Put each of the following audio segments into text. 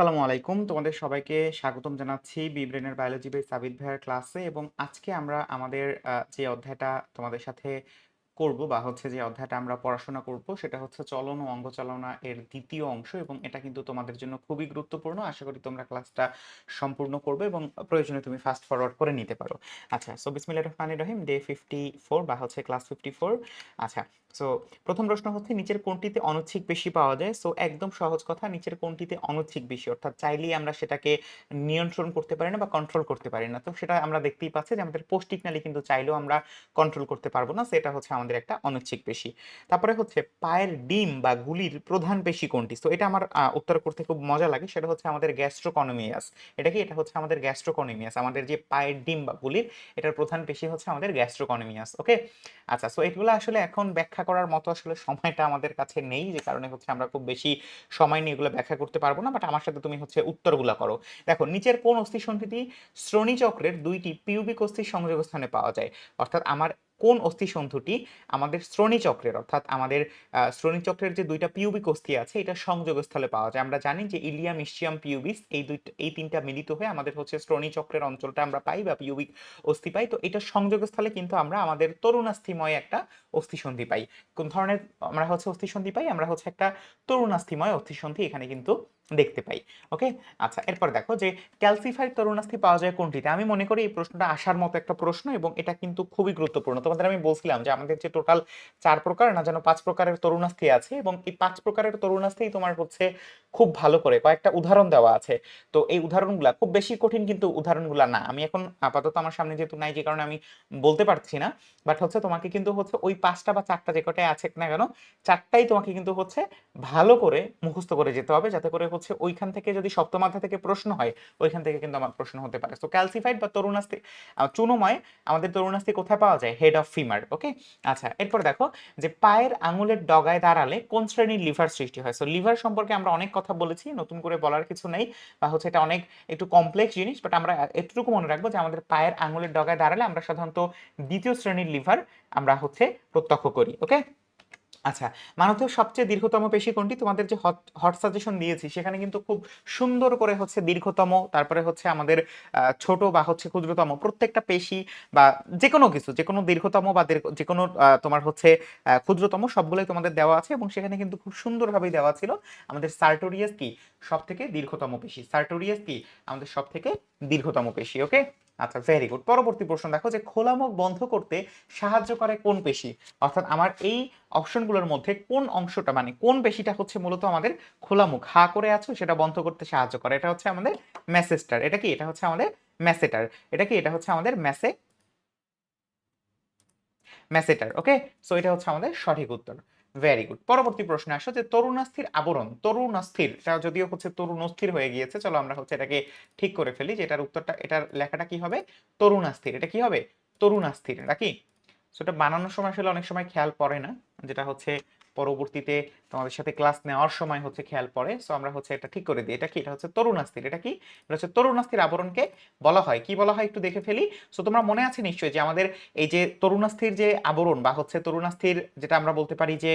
আসসালামু আলাইকুম। তোমাদের সবাইকে স্বাগতম জানাচ্ছি বি ব্রেনের বায়োলজি বেস সাবিত ভাইয়ের ক্লাসে এবং আজকে আমরা আমাদের যে অধ্যায়টা তোমাদের সাথে করব বা হচ্ছে যে অধ্যায়টা আমরা পড়াশোনা করব, সেটা হচ্ছে চলন ও অঙ্গচালনা এর দ্বিতীয় অংশ এবং এটা কিন্তু তোমাদের জন্য খুবই গুরুত্বপূর্ণ। আশা করি তোমরা ক্লাসটা সম্পূর্ণ করবে এবং প্রয়োজনে তুমি ফাস্ট ফরওয়ার্ড করে নিতে পারো। আচ্ছা সো বিসমিল্লাহির রহমানির রহিম ডে ফিফটি ফোর বা হচ্ছে ক্লাস ফিফটি ফোর আচ্ছা সো প্রথম প্রশ্ন হচ্ছে, নিচের কোনটিতে অনুচ্ছিক বেশি পাওয়া যায়? সো একদম সহজ কথা, নিচের কোনটিতে অনুচ্ছিক বেশি, অর্থাৎ চাইলেই আমরা সেটাকে নিয়ন্ত্রণ করতে পারি না বা কন্ট্রোল করতে পারি না। তো সেটা আমরা দেখতেই পাচ্ছি যে আমাদের পৌষ্টিক নালী কিন্তু চাইলেও আমরা কন্ট্রোল করতে পারব না সেটা হচ্ছে আমাদের একটা অনুচ্ছিক পেশি। তারপরে হচ্ছে পায়ের ডিম বা গুলির প্রধান পেশি কোনটি? তো এটা আমার উত্তর করতে খুব মজা লাগে, সেটা হচ্ছে আমাদের গ্যাস্ট্রোকনমিয়াস। এটা কি? এটা হচ্ছে আমাদের গ্যাস্ট্রোকনমিয়াস। আমাদের যে পায়ের ডিম বা গুলির, এটার প্রধান পেশি হচ্ছে আমাদের গ্যাস্ট্রোকনমিয়াস, ওকে? আচ্ছা সো এগুলো আসলে এখন ব্যাখ্যা করার মতো আসলে সময়টা আমাদের কাছে নেই, যে কারণে হচ্ছে আমরা খুব বেশি সময় নিয়ে এগুলো ব্যাখ্যা করতে পারব না বাট আমার সাথে তুমি হচ্ছে উত্তরগুলো করো। দেখো, নিচের কোন অস্থিসন্ধিটি শ্রোণীচক্রের দুইটি পিউবিক অস্থির সংযোগস্থানে পাওয়া যায়। অর্থাৎ আমার কোন অস্থিসন্ধুটি আমাদের শ্রোণীচক্রের, অর্থাৎ আমাদের শ্রোণীচক্রের যে দুইটা পিউবিক অস্থি আছে, এটা সংযোগস্থলে পাওয়া যায়। আমরা জানি যে ইলিয়াম ইস্টিয়াম পিউবিস এই দুইটা, এই তিনটা মিলিত হয়ে আমাদের হচ্ছে শ্রোণীচক্রের অঞ্চলটা আমরা পাই বা পিউবিক অস্থি পাই। তো এটা সংযোগস্থলে কিন্তু আমরা আমাদের তরুণাস্থিময় একটা অস্থিসন্ধি পাই। কোন ধরনের আমরা হচ্ছে অস্থিসন্ধি পাই? আমরা হচ্ছে একটা তরুণাস্থিময় অস্থিসন্ধি এখানে কিন্তু দেখতে পাই। ওকে? আচ্ছা এরপর দেখো যে ক্যালসিফাইড তরুণাস্থি পাওয়া যায় কোনটিতে? আমি মনে করি এই প্রশ্নটা আসার মতো একটা প্রশ্ন এবং এটা কিন্তু খুবই গুরুত্বপূর্ণ। তোমাদের আমি বলছিলাম যে আমাদের যে টোটাল চার প্রকার না যেন পাঁচ প্রকারের তরুণাস্থি আছে এবং এই পাঁচ প্রকারের তরুণাস্থি তোমার হচ্ছে খুব ভালো করে কয়েকটা উদাহরণ দেওয়া আছে। তো এই উদাহরণগুলা খুব বেশি কঠিন কিন্তু উদাহরণগুলা না। আমি এখন আপাতত আমার সামনে যেহেতু নাই যে কারণে আমি বলতে পারছি না বাট হচ্ছে তোমাকে কিন্তু হচ্ছে ওই পাঁচটা বা চারটা যে কটাই আছে না কেন, চারটাই তোমাকে কিন্তু হচ্ছে ভালো করে মুখস্থ করে যেতে হবে যাতে করে হচ্ছে ওইখান থেকে যদি সপ্তমাথা থেকে প্রশ্ন হয়, ওইখান থেকে কিন্তু আমার প্রশ্ন হতে পারে। তো ক্যালসিফাইড বা তরুণাস্থি চুনোময়, আমাদের তরুণাস্থি কোথায় পাওয়া যায়? হেড অফ ফিমার ওকে আচ্ছা এরপর দেখো যে পায়ের আঙুলের ডগায় দাঁড়ালে কোন শ্রেণির লিভার সৃষ্টি হয়? সো লিভার সম্পর্কে আমরা অনেক কথা বলেছি, নতুন করে বলার কিছু নেই, বা হচ্ছে এটা অনেক একটু কমপ্লেক্স জিনিস বাট আমরা এতটুকু মনে রাখব যে আমাদের পায়ের আঙুলের ডগায় দাঁড়ালে আমরা সাধারণত দ্বিতীয় শ্রেণির লিভার আমরা হচ্ছে প্রত্যক্ষ করি ওকে আচ্ছা মানবদেহের সবচেয়ে দীর্ঘতম পেশি কোনটি? তোমাদের যে হট হট সাজেশন দিয়েছি, সেখানে কিন্তু খুব সুন্দর করে হচ্ছে দীর্ঘতম, তারপরে হচ্ছে আমাদের ছোট বা হচ্ছে ক্ষুদ্রতম প্রত্যেকটা পেশি বা যে কোনো কিছু যে কোনো দীর্ঘতম বা যে কোনো তোমার হচ্ছে ক্ষুদ্রতম সবগুলোই তোমাদের দেওয়া আছে এবং সেখানে কিন্তু খুব সুন্দরভাবেই দেওয়া ছিল। আমাদের সার্টোরিয়াস কি? সব থেকে দীর্ঘতম পেশি। সার্টোরিয়াস কি? আমাদের সব থেকে দীর্ঘতম পেশি ওকে আচ্ছা ভেরি গুড পরবর্তী প্রশ্ন দেখো যে খোলা মুখ বন্ধ করতে সাহায্য করে কোন পেশি? অর্থাৎ আমার এই অপশনগুলোর মধ্যে কোন অংশটা মানে কোন পেশিটা হচ্ছে মূলত আমাদের খোলা মুখ? হা করে আছো, সেটা বন্ধ করতে সাহায্য করে। এটা হচ্ছে আমাদের ম্যাসেস্টার এটা কি? এটা হচ্ছে আমাদের ম্যাসেটার এটা কি? এটা হচ্ছে আমাদের ম্যাসে ম্যাসেটার ওকে সো এটা হচ্ছে আমাদের সঠিক উত্তর। ভেরি গুড পরবর্তী প্রশ্নে আসো যে তরুণাস্থির আবরণ, তরুণাস্থির, এটা যদিও হচ্ছে তরুণ অস্থির হয়ে গিয়েছে, চলো আমরা হচ্ছে এটাকে ঠিক করে ফেলি যে এটার উত্তরটা, এটার লেখাটা কি হবে? তরুণাস্থির, এটা কি হবে? তরুণাস্থির এটা কি সেটা বানানোর সময় আসলে অনেক সময় খেয়াল পড়ে না, যেটা হচ্ছে পরবর্তীতে তোমাদের সাথে ক্লাস নেওয়ার সময় হচ্ছে খেয়াল পড়ে। সো আমরা হচ্ছে এটা ঠিক করে দিই। এটা কি? এটা হচ্ছে তরুণাস্থির এটা কি? এটা হচ্ছে তরুণাস্থির আবরণকে বলা হয়। কি বলা হয়? একটু দেখে ফেলি। সো তোমরা মনে আছে নিশ্চয়ই যে আমাদের এই যে তরুণাস্থির যে আবরণ বা হচ্ছে তরুণাস্থির যেটা আমরা বলতে পারি যে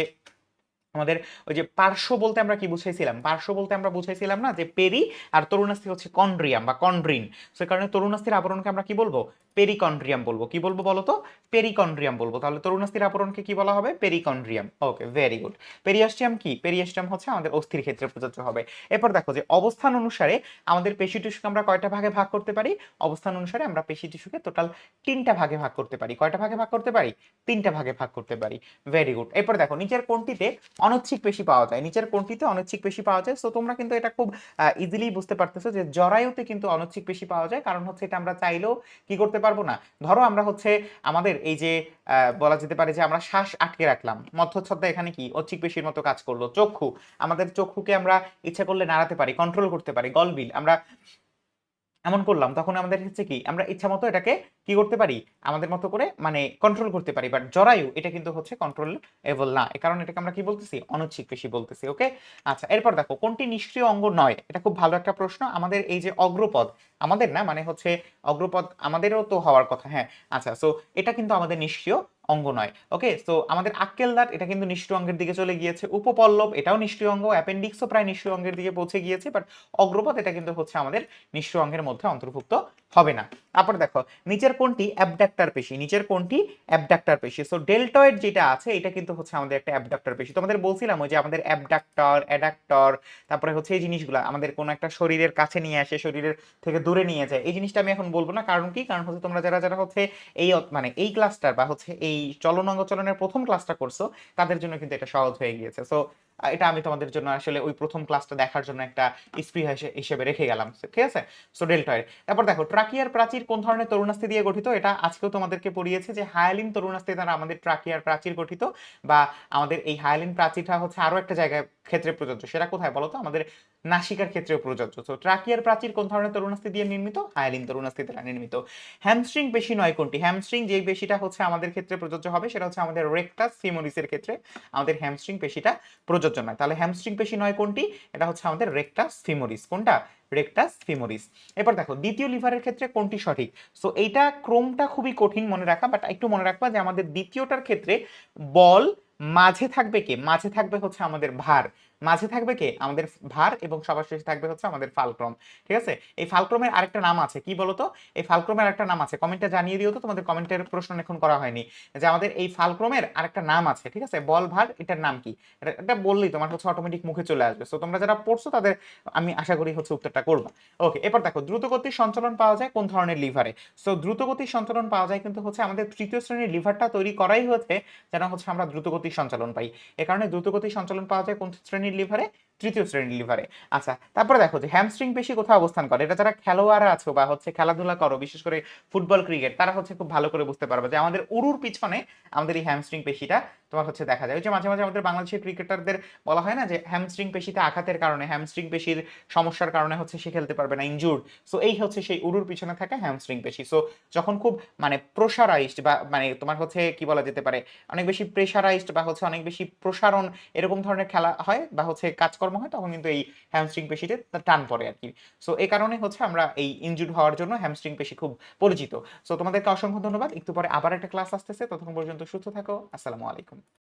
আমাদের ওই যে পার্শ্ব বলতে আমরা কি বুঝাইছিলাম? পার্শ্ব বলতে আমরা বুঝাইছিলাম না যে পেরি আর তরুণাস্থি হচ্ছে কন্ড্রিয়াম বা কন্ড্রিন। সে কারণে তরুণাস্থির আবরণকে আমরা কি বলব? পেরিকন্ড্রিয়াম বলব। কি বলব বলো তো পেরিকন্ড্রিয়াম বলব। তাহলে তরুণাস্থির আবরণকে কি বলা হবে? Perichondrium okay very good periosteum কি? পেরিয়াস্টিয়াম হচ্ছে আমাদের অস্থির ক্ষেত্রে প্রযোজ্য হবে। এরপর দেখো যে অবস্থান অনুসারে আমাদের পেশি টিস্যুকে আমরা কয়টা ভাগে ভাগ করতে পারি? অবস্থান অনুসারে আমরা পেশি টিস্যুকে টোটাল তিনটা ভাগে ভাগ করতে পারি। কয়টা ভাগে ভাগ করতে পারি? তিনটা ভাগে ভাগ করতে পারি। ভেরি গুড এরপর দেখো, নিচের কোনটিতে অনৈচ্ছিক পেশি পাওয়া যায়। নিচের কোনটিতে অনৈচ্ছিক পেশি পাওয়া যায়। সো তোমরা কিন্তু এটা খুব ইজিলি বুঝতে পারতেছো যে জরায়ুতে কিন্তু অনৈচ্ছিক পেশি পাওয়া যায়। কারণ হচ্ছে এটা আমরা চাইলেও কি করতে পারব না। ধরো আমরা হচ্ছে আমাদের এই যে বলা যেতে পারে যে আমরা শ্বাস আটকে রাখলাম। মধ্যচ্ছদা এখানে কি? অচ্ছিক পেশির মতো কাজ করল। চক্ষু। আমাদের চক্ষুকে আমরা ইচ্ছা করলে নাড়াতে পারি কন্ট্রোল করতে পারি, গলবিল। আমরা এমন করলাম, তখন আমাদের হচ্ছে কি, আমরা ইচ্ছা মতো এটাকে কি করতে পারি? আমাদের মতো করে মানে কন্ট্রোল করতে পারি বাট জরায়ু, এটা কিন্তু হচ্ছে কন্ট্রোল এবল না কারণে এটাকে আমরা কি বলতেছি? অনৈচ্ছিক পেশি বলতেছি ওকে আচ্ছা এরপর দেখো, কোনটি নিষ্ক্রিয় অঙ্গ নয়? এটা খুব ভালো একটা প্রশ্ন। আমাদের এই যে অগ্রপদ আমাদের না মানে হচ্ছে অগ্রপদ আমাদেরও তো হওয়ার কথা হ্যাঁ। আচ্ছা সো এটা কিন্তু আমাদের নিষ্ক্রিয় অঙ্গ নয়। ওকে সো আমাদের আক্কেল দাঁত, এটা কিন্তু নিষ্ক্রিয় অঙ্গের দিকে চলে গিয়েছে। উপপল্লব, এটাও নিষ্ক্রিয় অঙ্গ। অ্যাপেন্ডিক্সও প্রায় নিষ্ক্রিয় অঙ্গের দিকে পৌঁছে গিয়েছে বাট অগ্রপথ এটা কিন্তু হচ্ছে আমাদের নিষ্ক্রিয় অঙ্গের মধ্যে অন্তর্ভুক্ত হবে না। তারপরে দেখো, নিচের কোনটি অ্যাবডাক্টার পেশি, নিচের কোনটি অ্যাবডাক্টার পেশি। সো ডেল্টয়েড যেটা আছে, এটা কিন্তু হচ্ছে আমাদের একটা অ্যাবডাক্টার পেশি। তোমাদের বলছিলাম ওই যে আমাদের অ্যাবডাক্টর, অ্যাডাক্টর, তারপরে হচ্ছে এই জিনিসগুলো আমাদের কোনো একটা শরীরের কাছে নিয়ে আসে, শরীরের থেকে দূরে নিয়ে যায়। এই জিনিসটা আমি এখন বলব না। কারণ কি? কারণ হচ্ছে তোমরা যারা যারা হচ্ছে এই মানে এই ক্লাসটার বা হচ্ছে এই চলন অঙ্গ চলনের প্রথম ক্লাসটা করছ তাদের জন্য কিন্তু এটা সহজ হয়ে গিয়েছে। সো এটা আমি তোমাদের জন্য আসলে ওই প্রথম ক্লাসটা দেখার জন্য একটা স্পৃহা হিসেবে রেখে গেলাম, ঠিক আছে? সো ডেল্টয়েড তারপর দেখো ট্রাকিয়ার প্রাচীর কোন ধরনের তরুণাস্থি দিয়ে গঠিত? এটা আজকেও তোমাদেরকে পড়িয়েছে যে হায়ালিন তরুণাস্থি দ্বারা আমাদের ট্রাকিয়ার প্রাচীর গঠিত বা আমাদের এই হায়ালিন প্রাচীরটা হচ্ছে আরও একটা জায়গায় ক্ষেত্রে প্রযোজ্য। সেটা কোথায় বলো তো? আমাদের নাসিকার ক্ষেত্রেও প্রযোজ্য। তো ট্রাকিয়ার প্রাচীর কোন ধরনের তরুণাস্থি দিয়ে নির্মিত? হায়ালিন তরুণাস্থি দ্বারা নির্মিত। হ্যামস্ট্রিং পেশি নয় কোনটি? হ্যামস্ট্রিং যেই পেশিটা হচ্ছে আমাদের ক্ষেত্রে প্রযোজ্য হবে, সেটা হচ্ছে আমাদের রেকটাস ফিমোরিসের ক্ষেত্রে। আমাদের হ্যামস্ট্রিং পেশিটা প্রযোজ্য নয়। তাহলে হ্যামস্ট্রিং পেশি নয় কোনটি? এটা হচ্ছে আমাদের রেকটাস ফিমোরিস কোনটা? রেকটাস ফিমোরিস এবার দেখো, দ্বিতীয় লিভারের ক্ষেত্রে কোনটি সঠিক? সো এইটা ক্রমটা খুবই কঠিন মনে রাখা বাট একটু মনে রাখবা যে আমাদের দ্বিতীয়টার ক্ষেত্রে বল মাঝে থাকবে কে? মাঝে থাকবে হচ্ছে আমাদের ভার। মাঝে থাকবে কে? আমাদের ভার এবং সবার শেষে থাকবে হচ্ছে আমাদের ফালক্রম। ঠিক আছে? এই ফালক্রমের আরেকটা নাম আছে, কি বলতো? এই ফালক্রমের আরেকটা নাম আছে। কমেন্টে জানিয়ে দিও তো তোমাদের কমেন্টের প্রশ্ন এখন করা হয়নি। যে আমাদের এই ফালক্রমের আরেকটা নাম আছে, ঠিক আছে? বল ভার, এটার নাম কি? এটা বললেই তোমার হচ্ছে অটোমেটিক মুখে চলে আসবে। সো তোমরা যারা পড়ছো তাদের, আমি আশা করি হচ্ছে উত্তরটা করবা। ওকে এরপর দেখো, দ্রুতগতির সঞ্চালন পাওয়া যায় কোন ধরনের লিভারে? সো দ্রুতগতির সঞ্চালন পাওয়া যায় কিন্তু হচ্ছে আমাদের তৃতীয় শ্রেণির লিভারটা তৈরি করাই হয়েছে যেন হচ্ছে আমরা দ্রুতগতির সঞ্চালন পাই। এ কারণে দ্রুতগতির সঞ্চালন পাওয়া যায় কোন শ্রেণির লিভারে, তৃতীয় শ্রেণির লিভারে। আচ্ছা তারপরে দেখো যে হ্যামস্ট্রিং পেশি কোথায় অবস্থান করে? এটা যারা খেলোয়াড় আছো বা হচ্ছে খেলাধুলা করো, বিশেষ করে ফুটবল, ক্রিকেট, তারা হচ্ছে খুব ভালো করে বুঝতে পারবে যে আমাদের উরুর পিছনে আমাদের এই হ্যামস্ট্রিং পেশিটা তোমার হচ্ছে দেখা যায়। ওই যে মাঝে মাঝে আমাদের বাংলাদেশের ক্রিকেটারদের বলা হয় না যে হ্যামস্ট্রিং পেশিতে আঘাতের কারণে হ্যামস্ট্রিং পেশির সমস্যার কারণে হচ্ছে সে খেলতে পারবে না ইনজুর্ড সো এই হচ্ছে সেই উরুর পিছনে থাকা হ্যামস্ট্রিং পেশি। সো যখন খুব মানে প্রসারাইজড বা মানে তোমার হচ্ছে কি বলা যেতে পারে, অনেক বেশি প্রেশারাইজড বা হচ্ছে অনেক বেশি প্রসারণ এরকম ধরনের খেলা হয় বা হচ্ছে কাজকর্ম হয়, তখন কিন্তু এই হ্যামস্ট্রিং পেশিতে টান পড়ে আর কি। সো এই কারণে হচ্ছে আমরা এই ইনজুর্ড হওয়ার জন্য হ্যামস্ট্রিং পেশি খুব পরিচিত। সো তোমাদেরকে অসংখ্য ধন্যবাদ। একটু পরে আবার একটা ক্লাস আসতেছে। ততক্ষণ পর্যন্ত সুস্থ থাকো। আসসালামু আলাইকুম।